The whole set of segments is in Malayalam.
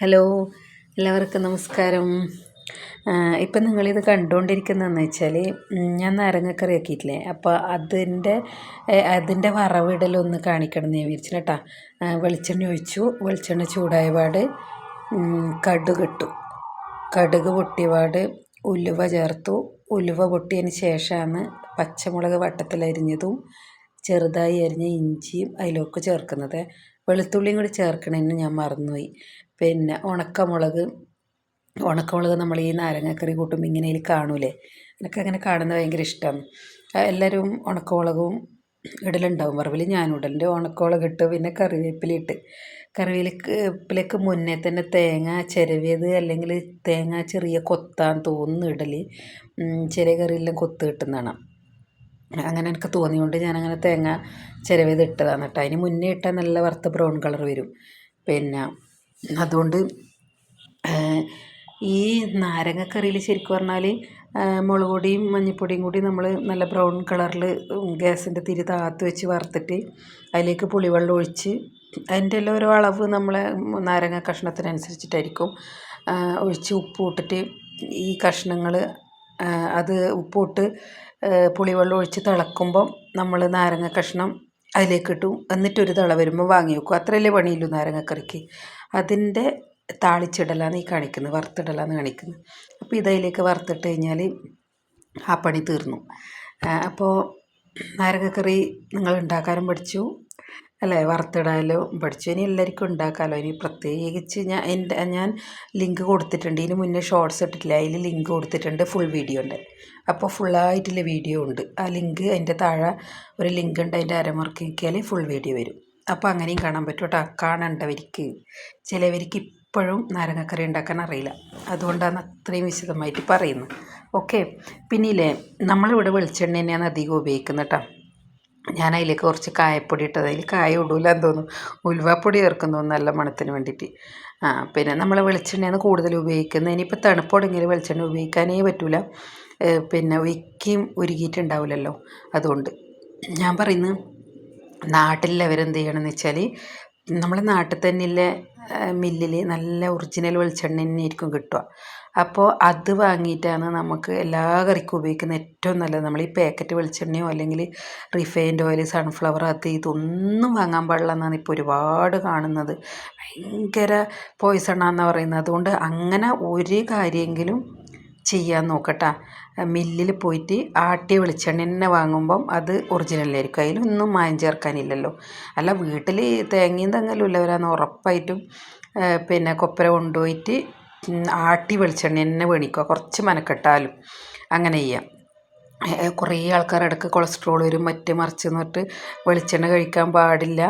ഹലോ എല്ലാവർക്കും നമസ്കാരം. ഇപ്പം നിങ്ങളിത് കണ്ടുകൊണ്ടിരിക്കുന്നതെന്ന് വെച്ചാൽ ഞാൻ നാരങ്ങക്കറി ആക്കിയിട്ടില്ലേ? അപ്പോൾ അതിന്റെ അതിന്റെ വറവിടലൊന്ന് കാണിക്കണം എന്ന് വിചാരിച്ചു കേട്ടാ. വെളിച്ചെണ്ണ ഒഴിച്ചു. വെളിച്ചെണ്ണ ചൂടായ പാട് കടുക് ഇട്ടു. കടുക് പൊട്ടിയ ഉലുവ ചേർത്തു. ഉലുവ പൊട്ടിയതിന് ശേഷമാണ് പച്ചമുളക് വട്ടത്തിലരിഞ്ഞതും ചെറുതായി അരിഞ്ഞ ഇഞ്ചിയും അതിലേക്ക് ചേർക്കുന്നത്. വെളുത്തുള്ളിയും കൂടി ചേർക്കണമെന്ന് ഞാൻ മറന്നുപോയി. പിന്നെ ഉണക്കമുളക് ഉണക്കമുളക് നമ്മൾ ഈ നാരങ്ങക്കറി കൂട്ടുമ്പോൾ ഇങ്ങനെ കാണൂലേ? എനിക്ക് അങ്ങനെ കാണുന്നത് ഭയങ്കര ഇഷ്ടമാണ് എല്ലാവരും ഉണക്കമുളകും ഇടലുണ്ടാവും. വറവിൽ ഞാൻ ഇടലുണ്ട് ഉണക്കമുളക് ഇട്ട് പിന്നെ കറിവേപ്പില ഇട്ട്. കറിവേപ്പിലേക്ക് മുന്നേ തന്നെ തേങ്ങ ചിരവിയത് അല്ലെങ്കിൽ തേങ്ങ ചെറിയ കൊത്താൻ തോന്നുന്നു ഇടൽ ചെറിയ കറിയെല്ലാം കൊത്ത് കിട്ടുന്നതാണ്. അങ്ങനെ എനിക്ക് തോന്നിയോണ്ട് ഞാനങ്ങനെ തേങ്ങ ചിരവിയത് ഇട്ടതാണ് കേട്ടോ അതിന് മുന്നേ ഇട്ടാൽ നല്ല വറുത്ത ബ്രൗൺ കളർ വരും. പിന്നെ അതുകൊണ്ട് ഈ നാരങ്ങക്കറിയിൽ ശരിക്കും പറഞ്ഞാൽ മുളക് പൊടിയും മഞ്ഞൾപ്പൊടിയും കൂടി നമ്മൾ നല്ല ബ്രൗൺ കളറിൽ ഗ്യാസിന്റെ തിരി താത്ത് വെച്ച് വറുത്തിട്ട് അതിലേക്ക് പുളിവെള്ളം ഒഴിച്ച് അതിന്റെ എല്ലാം ഓരോ അളവ് നമ്മളെ നാരങ്ങ കഷ്ണത്തിനനുസരിച്ചിട്ടായിരിക്കും. ഒഴിച്ച് ഉപ്പ് ഇട്ടിട്ട് ഈ കഷ്ണങ്ങൾ അത് ഉപ്പിട്ട് പുളിവെള്ളം ഒഴിച്ച് തിളക്കുമ്പം നമ്മൾ നാരങ്ങ കഷ്ണം അതിലേക്ക് ഇട്ടു എന്നിട്ടൊരു തിള വരുമ്പോൾ വാങ്ങി വെക്കും. അത്രയല്ലേ പണിയുള്ളൂ നാരങ്ങക്കറിക്ക്. അതിന്റെ താളിച്ചിടലാണ് ഈ കാണിക്കുന്നത്. വറുത്തിടലാണ് കാണിക്കുന്നത്. അപ്പോൾ ഇതതിലേക്ക് വറുത്തിട്ട് കഴിഞ്ഞാൽ ആ പണി തീർന്നു. അപ്പോൾ നാരങ്ങക്കറി നിങ്ങൾ ഉണ്ടാക്കാനും പഠിച്ചു. അല്ലേ? വറുത്തിടാലോ? പഠിച്ചു? ഇനി എല്ലാവർക്കും ഉണ്ടാക്കാമല്ലോ ഇനി പ്രത്യേകിച്ച് ഞാൻ എന്റെ ഞാൻ ലിങ്ക് കൊടുത്തിട്ടുണ്ട്. ഇതിന് മുന്നേ ഷോർട്സ് ഇട്ടിട്ടില്ല. അതിൽ ലിങ്ക് കൊടുത്തിട്ടുണ്ട്. ഫുൾ വീഡിയോ ഉണ്ട്. അപ്പോൾ ഫുള്ളായിട്ടുള്ള വീഡിയോ ഉണ്ട്. ആ ലിങ്ക് അതിന്റെ താഴെ ഒരു ലിങ്ക് ഉണ്ട്. അതിന്റെ അരമുറക്കി നോക്കിയാൽ ഫുൾ വീഡിയോ വരും. അപ്പോൾ അങ്ങനെയും കാണാൻ പറ്റും കേട്ടോ. കാണേണ്ടവർക്ക്. ചിലവർക്ക് ഇപ്പോഴും നാരങ്ങക്കറി ഉണ്ടാക്കാൻ അറിയില്ല. അതുകൊണ്ടാണ് അത്രയും വിശദമായിട്ട് പറയുന്നത്. ഓക്കെ പിന്നില്ലേ? നമ്മളിവിടെ വെളിച്ചെണ്ണ തന്നെയാണ് അധികം ഉപയോഗിക്കുന്നത് കേട്ടോ. ഞാൻ അതിലേക്ക് കുറച്ച് കായപ്പൊടി ഇട്ടത്. അതിൽ കായ ഇടൂല എന്ന് തോന്നുന്നു. ഉലുവാപ്പൊടി ചേർക്കുന്നു നല്ല മണത്തിന് വേണ്ടിയിട്ട്. ആ പിന്നെ നമ്മൾ വെളിച്ചെണ്ണയാണ് കൂടുതൽ ഉപയോഗിക്കുന്നത്. ഇനിയിപ്പോൾ തണുപ്പോടെങ്കിൽ വെളിച്ചെണ്ണ ഉപയോഗിക്കാനേ പറ്റൂല. പിന്നെ ഒരിക്കലും ഉരുകിയിട്ടുണ്ടാവില്ലല്ലോ അതുകൊണ്ട്. ഞാൻ പറയുന്നത് നാട്ടിലുള്ളവരെന്ത് ചെയ്യണമെന്ന് വെച്ചാൽ നമ്മളെ നാട്ടിൽ തന്നെയുള്ള മില്ലിൽ നല്ല ഒറിജിനൽ വെളിച്ചെണ്ണ തന്നെയായിരിക്കും കിട്ടുക. അപ്പോൾ അത് വാങ്ങിയിട്ടാണ് നമുക്ക് എല്ലാ കറിക്കും ഉപയോഗിക്കുന്ന ഏറ്റവും നല്ലത്. നമ്മൾ ഈ പാക്കറ്റ് വെളിച്ചെണ്ണയോ അല്ലെങ്കിൽ റിഫൈൻഡ് ഓയിൽ സൺഫ്ലവർ അത് ഇതൊന്നും വാങ്ങാൻ പാടില്ല എന്നാണ് ഇപ്പോൾ ഒരുപാട് കാണുന്നത്. ഭയങ്കര പോയ്സണാണെന്നാണ് പറയുന്നത്. അതുകൊണ്ട് അങ്ങനെ ഒരു കാര്യമെങ്കിലും ചെയ്യാൻ നോക്കട്ടെ. മില്ലിൽ പോയിട്ട് ആട്ടിയ വെളിച്ചെണ്ണ തന്നെ വാങ്ങുമ്പം അത് ഒറിജിനലായിരിക്കും അതിലൊന്നും മായം ചേർക്കാനില്ലല്ലോ. അല്ല വീട്ടിൽ തേങ്ങയും തെങ്ങലും ഉള്ളവരാന്ന് ഉറപ്പായിട്ടും പിന്നെ കൊപ്പര കൊണ്ടുപോയിട്ട് ആട്ടി വെളിച്ചെണ്ണ തന്നെ വേണിക്കുക. കുറച്ച് മെനക്കെട്ടാലും അങ്ങനെ ചെയ്യാം. കുറേ ആൾക്കാർ ഇടയ്ക്ക് കൊളസ്ട്രോൾ വരും. മറ്റേ മറിച്ച് എന്നിട്ട് വെളിച്ചെണ്ണ കഴിക്കാൻ പാടില്ല.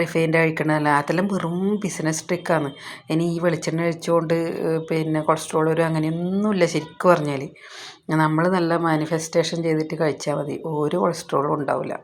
റിഫൈൻഡ് കഴിക്കണമല്ല അതെല്ലാം വെറും ബിസിനസ് ട്രിക്കാണ് ഇനി ഈ വെളിച്ചെണ്ണ കഴിച്ചുകൊണ്ട് പിന്നെ കൊളസ്ട്രോൾ വരും അങ്ങനെയൊന്നുമില്ല ശരിക്കും പറഞ്ഞാൽ നമ്മൾ നല്ല മാനിഫെസ്റ്റേഷൻ ചെയ്തിട്ട് കഴിച്ചാൽ മതി. ഒരു കൊളസ്ട്രോളും ഉണ്ടാവില്ല.